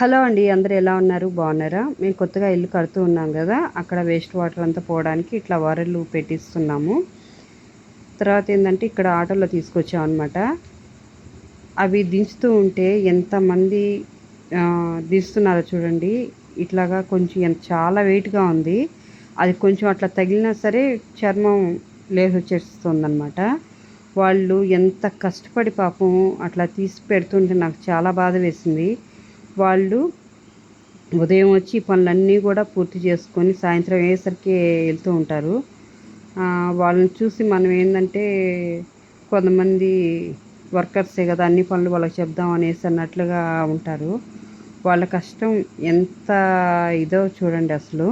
Hello అండి అందరు ఎలా ఉన్నారు? బాగున్నారా? మేము కొత్తగా ఇల్లు కడుతూ ఉన్నాం కదా అక్కడ వేస్ట్ వాటర్ అంతా పోవడానికి ఇట్లా వరలు పెట్టిస్తున్నాము. తర్వాత ఏంటంటే ఇక్కడ ఆటోలో తీసుకొచ్చాం అనమాట అవి దించుతూ ఉంటే ఎంతమంది దిస్తున్నారో చూడండి. ఇట్లాగా కొంచెం చాలా వెయిట్గా ఉంది. అది కొంచెం అట్లా తగిలినా సరే చర్మం లేసి అనమాట వాళ్ళు ఎంత కష్టపడి పాపం అట్లా తీసి పెడుతుంటే నాకు చాలా బాధ వేసింది. వాళ్ళు ఉదయం వచ్చి పనులన్నీ కూడా పూర్తి చేసుకొని సాయంత్రం అయ్యేసరికి వెళ్తూ ఉంటారు. వాళ్ళని చూసి మనం ఏంటంటే కొంతమంది వర్కర్సే కదా అన్ని పనులు వాళ్ళకి చెప్దాం అనేసి అన్నట్లుగా ఉంటారు. వాళ్ళ కష్టం ఎంత ఇదో చూడండి అసలు.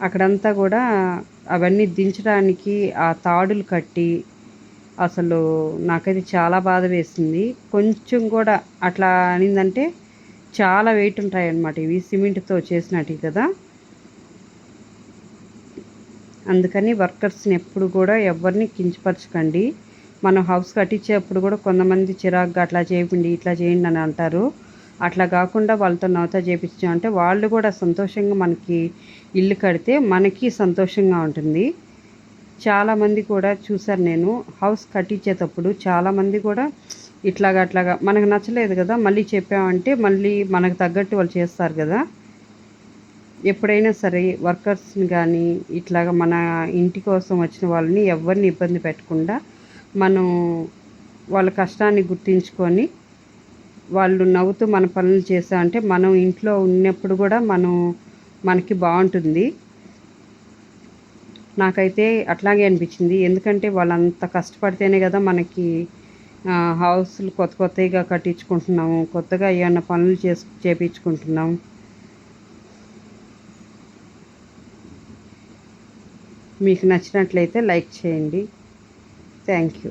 అక్కడంతా కూడా అవన్నీ దించడానికి ఆ తాడులు కట్టి అసలు నాకైతే చాలా బాధ వేసింది. కొంచెం కూడా అట్లా అనిందంటే చాలా వెయిట్ ఉంటాయి అన్నమాట ఇవి సిమెంట్తో చేసినట్టు కదా. అందుకని వర్కర్స్ని ఎప్పుడు కూడా ఎవరిని కించపరచకండి. మనం హౌస్ కట్టించేప్పుడు కూడా కొంతమంది చిరాగ్గా అట్లా చేయండి ఇట్లా చేయండి అని అంటారు. అట్లా కాకుండా వాళ్ళతో నవ్వుతా చేయించామంటే వాళ్ళు కూడా సంతోషంగా మనకి ఇల్లు కడితే మనకి సంతోషంగా ఉంటుంది. చాలామంది కూడా చూసారు నేను. హౌస్ కట్టించేటప్పుడు చాలామంది కూడా ఇట్లాగా అట్లాగా. మనకు నచ్చలేదు కదా మళ్ళీ చెప్పామంటే మళ్ళీ మనకు తగ్గట్టు వాళ్ళు చేస్తారు కదా. ఎప్పుడైనా సరే వర్కర్స్ని కానీ ఇట్లాగా మన ఇంటి కోసం వచ్చిన వాళ్ళని ఎవరిని ఇబ్బంది పెట్టకుండా మనం వాళ్ళ కష్టాన్ని గుర్తించుకొని వాళ్ళు నవ్వుతూ మన పనులు చేసామంటే మనం ఇంట్లో ఉన్నప్పుడు కూడా మనం మనకి బాగుంటుంది. నాకైతే అట్లాగే అనిపించింది. ఎందుకంటే వాళ్ళంత కష్టపడితేనే కదా మనకి హౌస్లు కొత్త కొత్తగా కట్టించుకుంటున్నాము. కొత్తగా ఏమైనా పనులు చేసి చేపించుకుంటున్నాం. మీకు నచ్చినట్లయితే లైక్ చేయండి. Thank you.